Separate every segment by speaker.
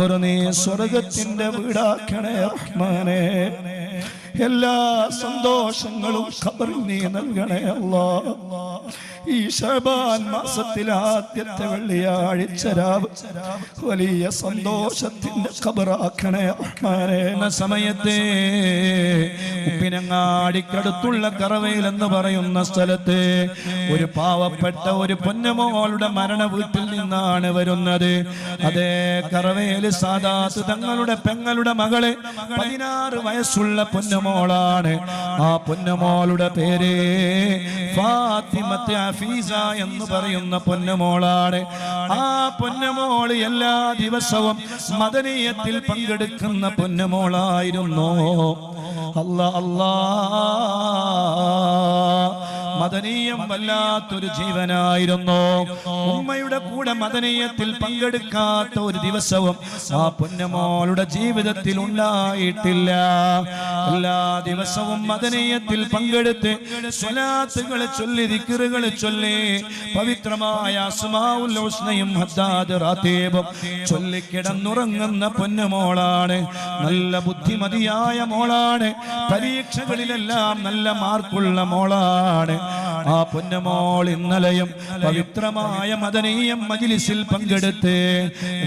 Speaker 1: നീ സ്വർഗത്തിന്റെ വീടാക്കണേ റഹ്മാനെ. എല്ലാ സന്തോഷങ്ങളും ഖബറിൽ നീ നൽകണേ അല്ലാ. ഈ ഷബാൻ മാസത്തിൽ ആദ്യത്തെ വെള്ളിയാഴ്ച രാവ് വലിയ സന്തോഷത്തിന്റെ ഖബറാക്കണേ റഹ്മാനെ.
Speaker 2: എന്ന സമയത്തെ ഉപ്പിനങ്ങാടിക്കടുത്തുള്ള കറവയിൽ എന്ന് പറയുന്ന സ്ഥലത്ത് ഒരു പാവപ്പെട്ട ഒരു പൊന്നമോളുടെ മരണ വീട്ടിൽ നിന്നാണ് വരുന്നത്. അതേ കറവയിൽ സാദാത്ത് തങ്ങളുടെ പെങ്ങളുടെ മകളെ പതിനാറ് വയസ്സുള്ള പൊന്നമോളാണ്. ആ പൊന്നമോളുടെ പേര് ഫാത്തിമത്തെ ഹഫീസ എന്ന് പറയുന്ന പൊന്നമോളാണ്. ആ പൊന്നമോൾ എല്ലാ ദിവസവും മദനീയത്തിൽ പങ്കെടുക്കുന്ന പൊന്നമോളായിരുന്നു. അല്ല അല്ലാ. മദനീയം വല്ലാത്തൊരു ജീവനായിരുന്നു. ഉമ്മയുടെ കൂടെ മദനീയത്തിൽ പങ്കെടുക്കാത്ത ഒരു ദിവസവും ആ പൊന്നമോളുടെ ജീവിതത്തിൽ ഉണ്ടായിട്ടില്ല. എല്ലാ ദിവസവും മദനീയത്തിൽ പങ്കെടുത്ത് സ്വലാത്തുകൾ ചൊല്ലി ദിക്കറുകൾ ചൊല്ലി പവിത്രമായ അസ്മാഉൽ ഹുസ്നയും ഹദ്ദാദ് റാത്തീബും ചൊല്ലി കിടന്നുറങ്ങുന്ന പൊന്നമോളാണ് നല്ല ബുദ്ധിമതിയായ മോളാണ്. പരീക്ഷകളിലെല്ലാം നല്ല മാർക്കുള്ള മോളാണ്. ആ പൊന്നമോൾ ഇന്നലെയും പവിത്രമായ മദനീയം മജിലിസിൽ പങ്കെടുത്ത്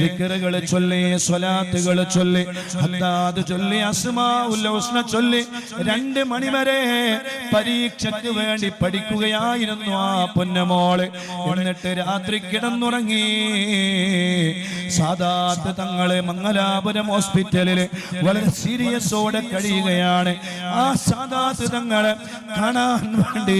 Speaker 2: വിക്കറുകൾ ചൊല്ലി സ്വലാത്തുകൾ ചൊല്ലി ഹദ്ദാദ് ചൊല്ലി അസ്മാഉൽ ഹുസ്ന ചൊല്ലി രണ്ട് മണിവരെ പരീക്ഷയ്ക്ക് വേണ്ടി പഠിക്കുകയായിരുന്നു ആ പൊന്നമോൾ. എന്നിട്ട് രാത്രി കിടന്നുറങ്ങി. സാധാത്ത് തങ്ങളെ മംഗലാപുരം ഹോസ്പിറ്റലിൽ വളരെ സീരിയസോടെ കഴിയുകയാണ്. ആ സാധാത്ത് തങ്ങളെ കാണാൻ വേണ്ടി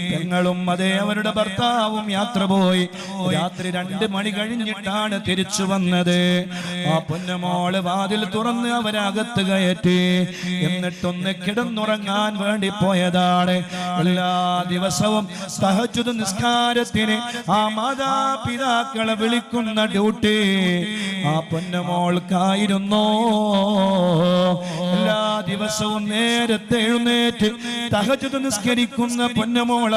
Speaker 2: ഞങ്ങളും അതേ അവരുടെ ഭർത്താവും യാത്ര പോയി. രാത്രി രണ്ട് മണി കഴിഞ്ഞിട്ടാണ് തിരിച്ചു വന്നത്. ആ പൊന്നമോൾ വാതിൽ തുറന്ന് അവരകത്ത് കയറ്റി. എന്നിട്ടൊന്ന് കിടന്നുറങ്ങാൻ വേണ്ടി പോയതാണ്. എല്ലാ ദിവസവും സഹജുദ് നിസ്കാരത്തിന് ആ മാതാപിതാക്കളെ വിളിക്കുന്ന ഡ്യൂട്ടി. ആ പൊന്നമോൾക്കായിരുന്നു? എല്ലാ ദിവസവും നേരത്തെ എഴുന്നേറ്റ് തഹജുദ് നിസ്കരിക്കുന്ന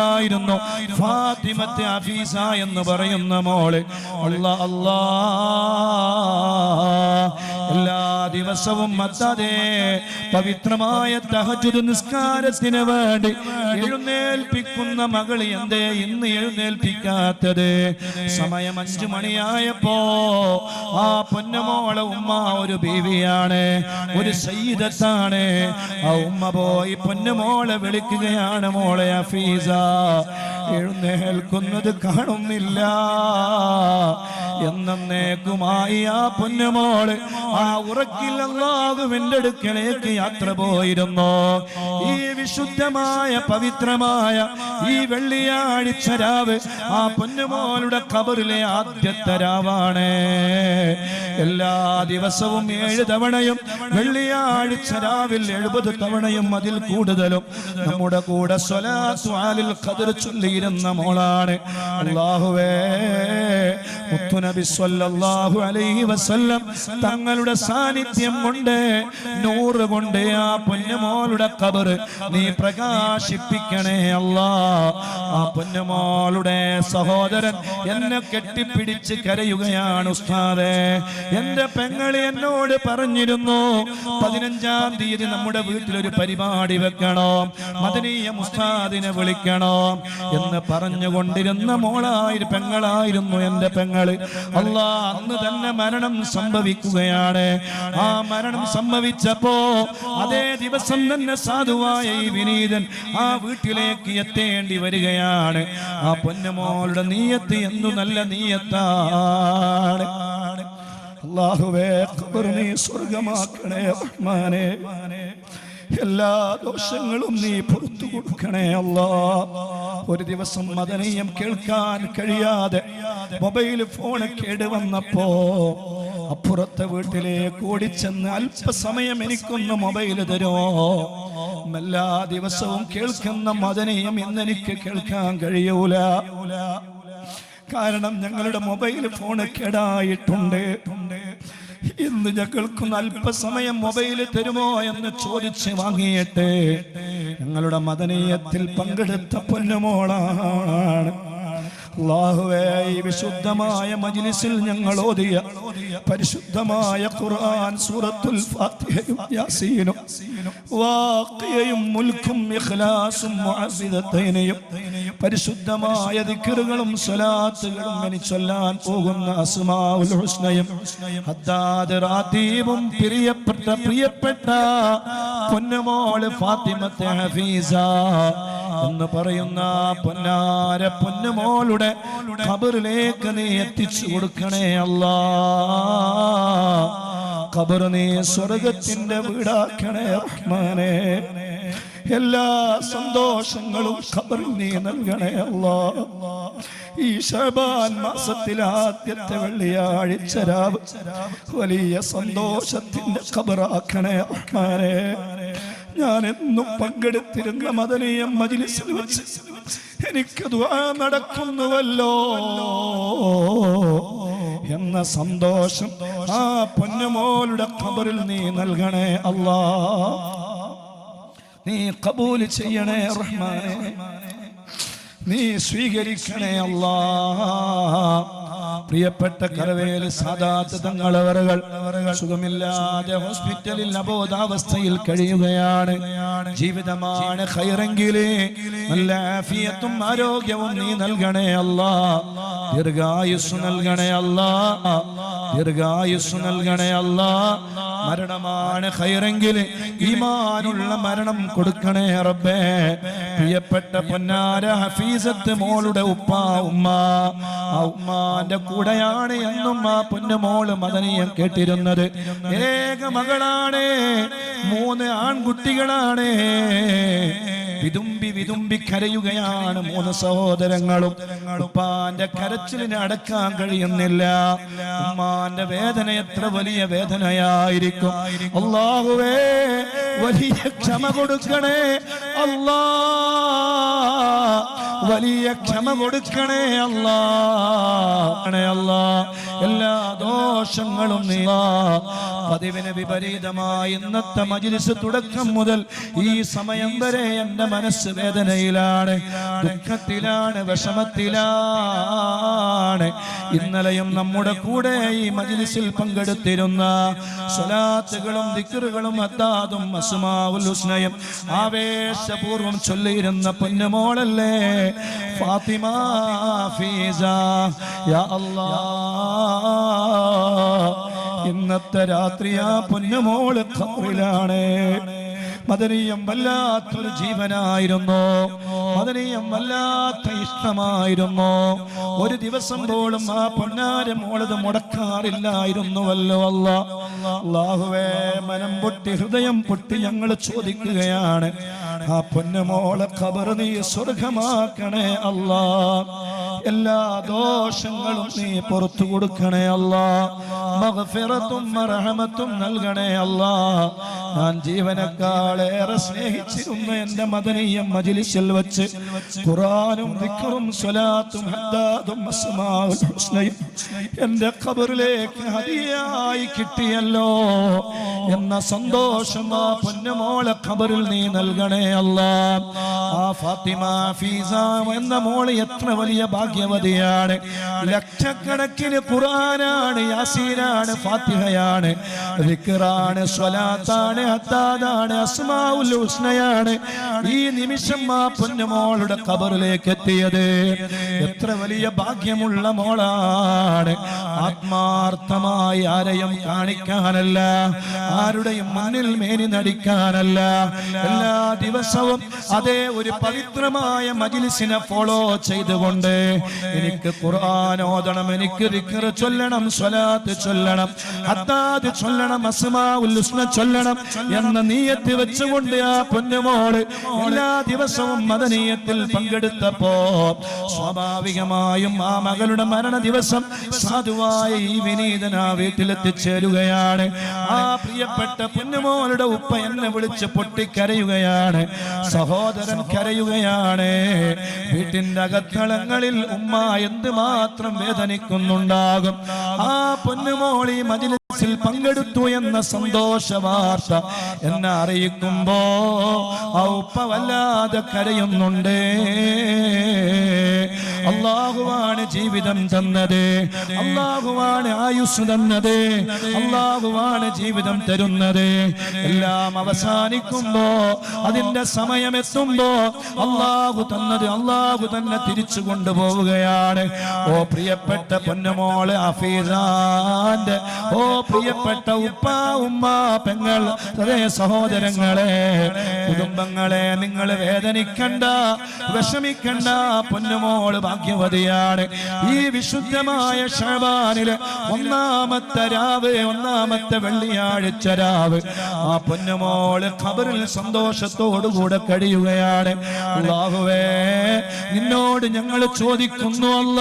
Speaker 2: പൊന്നമോളായിരുന്നു ഫാത്തിമത്തെ അഫീസ എന്ന് പറയുന്ന മോളെ അല്ലാ അല്ലാ എല്ലാ ദിവസവും മത്തതേ പവിത്രമായ തഹജുദ് നിസ്കാരത്തിന് വേണ്ടി എഴുന്നേൽപ്പിക്കുന്ന മകൾ എന്തേ ഇന്ന് എഴുന്നേൽപ്പിക്കാത്തത്? സമയം അഞ്ചു മണിയായപ്പോ ആ പൊന്നമോളെ ഉമ്മ ഒരു ബീവിയാണ് ഒരു സയ്യിദത്താണ്. ആ ഉമ്മ പോയി പൊന്നമോളെ വിളിക്കുകയാണ് മോളെ അഫീസ എഴുന്നേൽക്കുന്നത് കാണുന്നില്ല. എന്നേക്കുമായി ആ പൊന്നമോൾ ആ ഉറക്കിൽ അള്ളാഹുവിന്റെ അടുക്കലേക്ക് യാത്ര പോയിരുന്നു. ഈ വിശുദ്ധമായ പവിത്രമായ ഈ വെള്ളിയാഴ്ച രാവ് ആ പൊന്നുമോളുടെ കബറിലെ ആദ്യത്തെ രാവാണ്. എല്ലാ ദിവസവും ഏഴ് തവണയും വെള്ളിയാഴ്ച രാവിൽ എഴുപത് തവണയും അതിൽ കൂടുതലും നമ്മുടെ കൂടെ സ്വലാത്വാലിൽ കതിർ ചൊല്ലിയിരുന്ന മോളാണ്. അള്ളാഹുവേ അലൈഹി വസല്ലം തങ്ങളുടെ സാന്നിധ്യം കൊണ്ട് നൂറ് കൊണ്ട് ആ പൊന്നുമോളുടെ കബർ നീ പ്രകാശിപ്പിക്കണേ അല്ലാ. ആ പൊന്നുമോളുടെ സഹോദരൻ എന്നെ കെട്ടിപ്പിടിച്ച് കരയുകയാണ് ഉസ്താദേ. എന്റെ പെങ്ങളി എന്നോട് പറഞ്ഞിരുന്നു പതിനഞ്ചാം തീയതി നമ്മുടെ വീട്ടിലൊരു പരിപാടി വെക്കണോ മദനീയ മുസ്താദിനെ വിളിക്കണോ എന്ന് പറഞ്ഞുകൊണ്ടിരുന്ന മോളായി പെങ്ങളായിരുന്നു എന്റെ പെങ്ങൾ അള്ളാ അന്ന് തന്നെ മരണം സംഭവിക്കുകയാണ്. ആ മരണം സംഭവിച്ചപ്പോ അതേ ദിവസം തന്നെ സാധുവായ ഈ വിനീതൻ ആ വീട്ടിലേക്ക് എത്തേണ്ടി വരികയാണ്. ആ പൊന്നമോളുടെ നീയത്ത് എന്തു നല്ല നീയത്താണ്.
Speaker 1: അള്ളാഹുവേ നീ സ്വർഗമാക്കണേ റഹ്മാനെ. എല്ലാ ദോഷങ്ങളും നീ പുറത്തു കൊടുക്കണേ അല്ല. ഒരു ദിവസം മദനീയം കേൾക്കാൻ കഴിയാതെ മൊബൈൽ ഫോൺ കേടുവന്നപ്പോ അപ്പുറത്തെ വീട്ടിലേക്ക് ഓടിച്ചെന്ന് അല്പസമയം എനിക്കൊന്ന് മൊബൈൽ തരുമോ എല്ലാ ദിവസവും കേൾക്കുന്ന മദനീയം എന്നെനിക്ക് കേൾക്കാൻ കഴിയൂല. കാരണം ഞങ്ങളുടെ മൊബൈൽ ഫോൺ കേടായിട്ടുണ്ട്. ഇന്ന് ഞങ്ങൾക്കൊന്ന് അല്പസമയം മൊബൈൽ തരുമോ എന്ന് ചോദിച്ച് വാങ്ങിയിട്ട് ഞങ്ങളുടെ മദനീയത്തിൽ പങ്കെടുത്ത പൊന്നുമോളാണ്. അള്ളാഹുവേ ഈ വിശുദ്ധമായ മജ്ലിസിൽ ഞങ്ങൾ ഓതിയ പരിശുദ്ധമായ ഖുർആൻ സൂറത്തുൽ ഫാത്തിഹയും യാസീനും വാഖിയയും മുൽക്കും ഇഖ്ലാസും മുഅവ്വിദത്തൈനയും പരിശുദ്ധമായ ദിക്റുകളും സ്വലാത്തുകളും എനി ചൊല്ലാൻ പോകുന്ന അസ്മാഉൽ ഹുസ്നയും ഹദ്ദാദ് റാത്തീബും പ്രിയപ്പെട്ട പ്രിയപ്പെട്ട പൊന്നുമോൾ ഫാത്തിമത്തെ ഹഫീസ എന്ന് പറയുന്ന പൊന്നാര പൊന്നുമോളുടെ ഖബറിലേക്ക് നീ എത്തിച്ചു കൊടുക്കണേ അല്ലാ. ഖബർ നീ സ്വർഗത്തിന്റെ വീടാക്കണേ റഹ്മാനേ. എല്ലാ സന്തോഷങ്ങളും ഖബറിൽ നീ നൽകണേ അല്ലാ. ഈ ശബാൻ മാസത്തിലെ ആദ്യത്തെ വെള്ളിയാഴ്ച വലിയ സന്തോഷത്തിന്റെ ഖബറാക്കണേ റഹ്മാനേ. ഞാൻ എന്നും പങ്കെടുത്തിരുന്ന മദനീയ മജിലിസിൽ വെച്ച് എനിക്ക് നടക്കുന്നുവല്ലോ എന്ന സന്തോഷം ആ പൊന്നുമോളുടെ ഖബറിൽ നീ നൽകണേ അല്ലാ. നീ കബൂൽ ചെയ്യണേ റഹ്മാനെ. നീ സ്വീകരിക്കണേ അല്ലാ. പ്രിയപ്പെട്ട കരവേൽ സാദാത്ത് സുഖമില്ലാതെ ഹോസ്പിറ്റലിൽ അബോധാവസ്ഥയിൽ കഴിയുകയാണ്. ജീവിതമാണ് ഹൈറെങ്കിലേ. നല്ല ആഫിയത്തും ആരോഗ്യവും നീ നൽകണേ അല്ലാ. ദീർഘായുസ് നൽകണേ അല്ലാ. ദീർഘായുസ് നൽകണേ അല്ലാ. മരണമാണ് ഹൈറെങ്കിൽ ഈമാനുള്ള മരണം കൊടുക്കണേ റബ്ബേ. പ്രിയപ്പെട്ട പൊന്നാര ഹഫീസത്ത് മോളുടെ ഉപ്പ ഉമ്മ. ആ ഉമ്മാന്റെ കൂടെയാണ് എന്നും ആ പൊന്നുമോൾ മദനീയം കേട്ടിരുന്നത്. ഏക മകളാണ് മൂന്ന് ആൺകുട്ടികളാണ്. വിതുമ്പി വിതുമ്പി കരയുകയാണ് മൂന്ന് സഹോദരങ്ങളും. ഉപ്പാന്റെ കരച്ചിലിനെ അടക്കാൻ കഴിയുന്നില്ല. ഉമ്മാന്റെ വേദന എത്ര വലിയ വേദനയായിരിക്കും. അള്ളാഹുവേ വലിയ ക്ഷമ കൊടുക്കണേ. അല്ലാ വലിയ ക്ഷമ കൊടുക്കണേ അല്ലാ. അല്ലാ എല്ലാ ദോഷങ്ങളും നീ പതിവിന് വിപരീതമായി ഇന്നത്തെ മജിലിസ് തുടക്കം മുതൽ ഈ സമയം വരെ എന്റെ മനസ്സ് വേദനയിലാണ് ദുഃഖത്തിലാണ് വിഷമത്തിലാണ്. ഇന്നലെയും നമ്മുടെ കൂടെ ഈ മജിലിസിൽ പങ്കെടുത്തിരുന്ന സ്വലാത്തുകളും ദിക്കറുകളും അത്താതും അസുമാവുൽ ഹുസ്നയും ആവേശപൂർവം ചൊല്ലിയിരുന്ന പൊന്നുമോളല്ലേ? ഫാത്തിമ ഫീസ യാ അല്ലാ ഇന്നത്തെ രാത്രി ആ പൊന്നുമോൾ ഖബറിലാണ് മദനീയം വല്ലാത്തൊരു ജീവനായിരുന്നു. മദനീയം വല്ലാത്ത ഇഷ്ടമായിരുന്നു. ഒരു ദിവസം പോലും ആ പൊന്നാരം മോളത് മുടക്കാറില്ലായിരുന്നുവല്ലോ അല്ല അള്ളാഹുവേ മനം പൊട്ടി ഹൃദയം പൊട്ടി ഞങ്ങൾ ചോദിക്കുകയാണ്. ആ പൊന്നുമോളെ ഖബർ നീ സ്വർഗമാക്കണേ അല്ലാ. എല്ലാ ദോഷങ്ങളും നീ പുറത്തു കൊടുക്കണേ അല്ലാ. മഗ്ഫിറത്തും മർഹമത്തും നൽകണേ അല്ലാ. ഞാൻ ജീവനക്കാളേറെ സ്നേഹിച്ചിരുന്ന എന്റെ മദനീയം മജിലിസിൽ വെച്ച്. ഖുറാനും ദിക്റും സ്വലാത്തും ഹദ്ദാദും അസ്മാഉൽ ഹുസ്നയും എന്റെ ഖബറിലേക്ക് ഹദിയായി കിട്ടിയല്ലോ. എന്ന സന്തോഷം ആ പൊന്നുമോളെ ഖബറിൽ നീ നൽകണേ അല്ലാ. ആ ഫാത്തിമ ഫീസ എന്ന മോൾ എത്ര വലിയ ഭാഗ്യവതിയാണ്. ലക്ഷക്കണക്കിന് ഖുറാനാണ് യാസീനാണ് ഫാത്തിഹയാണ്. ദിക്റാണ് സ്വലാത്താണ് ഹത്താദാണ് അസ്മാഉൽ ഹുസ്നയാണ്. ഈ നിമിഷം ആ പൊന്നുമോളുടെ ഖബറിലേക്ക് എത്തിയത്. എത്ര വലിയ ഭാഗ്യമുള്ള മോളാണ്. ആത്മാർത്ഥമായി ആരെയും കാണിക്കാനല്ല ആരുടെയും മുന്നിൽ മേനി നടിക്കാനല്ല. എല്ലാ ദിവസവും അതേ ഒരു പവിത്രമായ മജിലിസിനെ ഫോളോ ചെയ്തുകൊണ്ട് എനിക്ക് ഖുർആൻ ഓതണം എനിക്ക് ദിക്ർ ചൊല്ലണം സ്വലാത്ത് ചൊല്ലണം അത്താത് ചൊല്ലണം അസ്മാഉൽ ഹുസ്ന ചൊല്ലണം എന്ന നീയത്ത് വെച്ചുകൊണ്ട് ആ പൊന്നുമോൾ എല്ലാ ദിവസവും മദനീയത്തിൽ പങ്കെടുത്തപ്പോ സ്വാഭാവികമായും ആ മകളുടെ മരണ ദിവസം സാധുവായ ഈ വിനീതൻ ആ വീട്ടിലെത്തിച്ചേരുകയാണ്. ആ പ്രിയപ്പെട്ട പൊന്നുമോളുടെ ഉപ്പ എന്നെ വിളിച്ച് പൊട്ടിക്കരയുകയാണ്. സഹോദരൻ കരയുകയാണ്. വീട്ടിന്റെ അകത്തളങ്ങളിൽ ഉമ്മ എന്ത് മാത്രം വേദനിക്കുന്നുണ്ടാകും? ആ പൊന്നുമോളി മജിലിസിൽ പങ്കെടുത്തു എന്ന സന്തോഷ വാർത്ത എന്നെ അറിയിക്കുമ്പോ ആ ഉപ്പ വല്ലാതെ കരയുന്നുണ്ട്.
Speaker 2: അള്ളാഹുവാണ് ജീവിതം തന്നത്. അള്ളാഹുവാണ് ആയുസ് തന്നത്. അള്ളാഹുവാണ് ജീവിതം തരുന്നത്. എല്ലാം അവസാനിക്കുമ്പോ അതിന്റെ സമയമെത്തുമ്പോ അള്ളാഹു തന്നത് അള്ളാഹു തന്നെ തിരിച്ചു കൊണ്ടുപോവുകയാണ്. ഓ പ്രിയപ്പെട്ട പൊന്നമോൾ അഫീസാന്റെ ഓ പ്രിയപ്പെട്ട ഉപ്പ ഉമ്മ പെങ്ങൾ അതേ സഹോദരങ്ങളെ കുടുംബങ്ങളെ നിങ്ങൾ വേദനിക്കണ്ട വിഷമിക്കണ്ട പൊന്നുമോൾ ഭാഗ്യവതിയാണ്. ഈ വിശുദ്ധമായ ഷാബാനിൽ ഒന്നാമത്തെ രാവ് ഒന്നാമത്തെ വെള്ളിയാഴ്ച രാവ്. ആ പൊന്നുമോൾ ഖബറിൽ സന്തോഷത്തോടുകൂടെ കഴിയുകയാണ്. നിന്നോട് ഞങ്ങൾ ചോദിക്കുന്നു അല്ല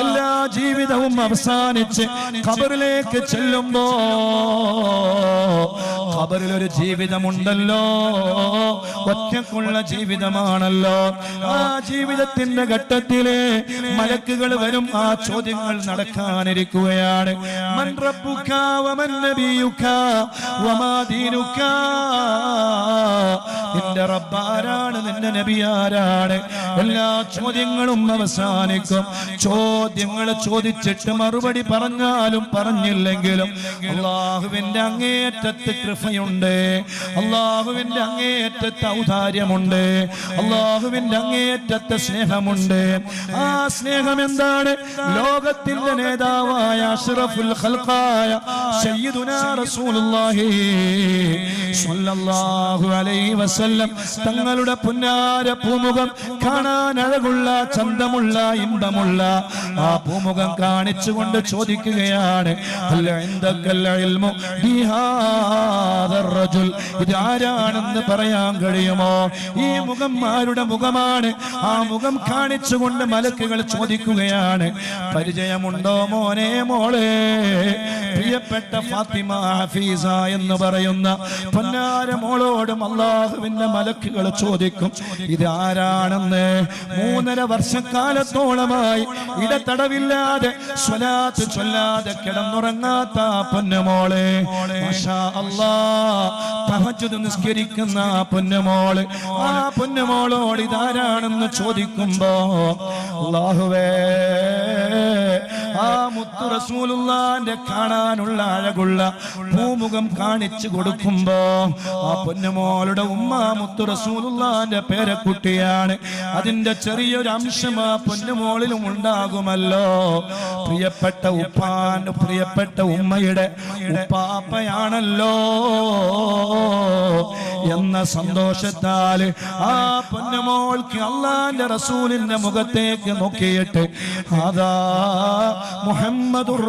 Speaker 2: എല്ലാ ജീവിതവും അവസാനിച്ച് ഖബറിലേക്ക് ചെല്ലുമ്പോ ഖബറിൽ ഒരു ജീവിതമുണ്ടല്ലോ. ഒറ്റക്കുള്ള ജീവിതമാണല്ലോ. ആ ജീവിതത്തിന്റെ ഘട്ടത്തിലെ മലക്കുകൾ വരും. ആ ചോദ്യങ്ങൾ നടക്കാനിരിക്കുകയാണ്. മൻ റബ്ബുക വമൻ നബിയുക വമാ ദീനുക നിന്റെ റബ്ബാരാണ് നിന്റെ നബി ആരാണ്? എല്ലാ ചോദ്യങ്ങളും അവസാനിക്കും. ചോദ്യങ്ങൾ ചോദിച്ചിട്ട് മറുപടി പറഞ്ഞാലും പറഞ്ഞില്ലെങ്കിലും അള്ളാഹുവിന്റെ അങ്ങേയറ്റത്ത് കൃപയുണ്ട്. അള്ളാഹുവിന്റെ അങ്ങേയറ്റത്ത് ഔദാര്യമുണ്ട്. അള്ളാഹുവിന്റെ അങ്ങേയറ്റത്തെ സ്നേഹമുണ്ട്. ആ സ്നേഹം എന്താണ്? ലോകത്തിന്റെ നേതാവായ അഷ്റഫുൽ ഖൽഖായ സയ്യിദുനാ റസൂലുള്ളാഹി സ്വല്ലല്ലാഹു അലൈഹി വസല്ലം തങ്ങളുടെ പുന്നാര പൂമുഖം കാണാൻ അഴകുള്ള ചന്തമുള്ള ഇമ്പമുള്ള ആ പൂമുഖം കാണിച്ചുകൊണ്ട് ചോദിക്കുകയാണ് അല്ല എന്തൊക്കെല്ല ഇതാരാണെന്ന് പറയാൻ കഴിയുമോ? ഈ മുഖന്മാരുടെ മുഖമാണ്? ആ മുഖം കാണിച്ചുകൊണ്ട് മലക്കുകൾ ചോദിക്കുകയാണ് പരിചയമുണ്ടോ മോനെ മോളെ? പ്രിയപ്പെട്ട ഫാത്തിമ ഹഫീസ എന്ന് പറയുന്ന പൊന്നാര മോളോടും അള്ളാഹുവിന്റെ മലക്കുകൾ ചോദിക്കും ഇതാരാണെന്ന് മൂന്നര വർഷക്കാലത്തോളമായി ഇടതടവില്ലാതെ സ്വലാത്ത് ചൊല്ലാതെ കിടന്നുറങ്ങാത്ത പൊന്നുമോളെ അല്ലാ തഹജ്ജുദ് നിസ്കരിക്കുന്ന പൊന്നമോൾ ആ പൊന്നുമോളോട് ഇതാരാണെന്ന് ചോദിക്കുമ്പോ അള്ളാഹുവേ ആ മുത്തു റസൂലുള്ളാന്റെ കാണാനുള്ള അഴകുള്ള ഭൂമുഖം കാണിച്ചു കൊടുക്കുമ്പോ ആ പൊന്നുമോളുടെ ഉമ്മ മുത്തു റസൂലുള്ളാന്റെ പേരക്കുട്ടിയാണ്. അതിന്റെ ചെറിയൊരു അംശം ആ പൊന്നുമോളിലും ഉണ്ടാകുമല്ലോ. പ്രിയപ്പെട്ട ഉപ്പാന്റെ പ്രിയപ്പെട്ട ഉമ്മയുടെ ഉപ്പാപ്പയാണല്ലോ എന്ന സന്തോഷത്താൽ ആ പൊന്നുമോൾക്ക് അള്ളാന്റെ റസൂലിന്റെ മുഖത്തേക്ക് നോക്കിയിട്ട് അതാ മുഹമ്മദുർ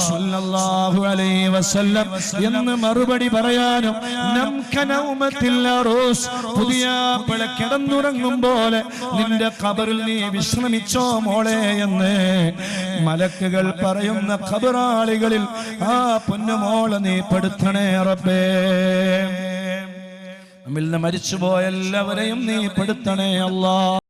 Speaker 2: റസൂലുള്ളാഹു അലൈഹി വസല്ലം. എന്ന് മറുപടി പറയാനും പുതിയ പിള കിടന്നുറങ്ങും പോലെ നിന്റെ ഖബറിൽ നീ വിശ്രമിച്ചോ മോളെ എന്ന് മലക്കുകൾ പറയുന്ന ഖബറാളികളിൽ ആ പൊന്നുമോളെ നീ പെടുത്തണേ റബ്ബേ. നമ്മിൽ നിന്ന് മരിച്ചുപോയ എല്ലാവരെയും നീ പെടുത്തണേ അല്ലാ.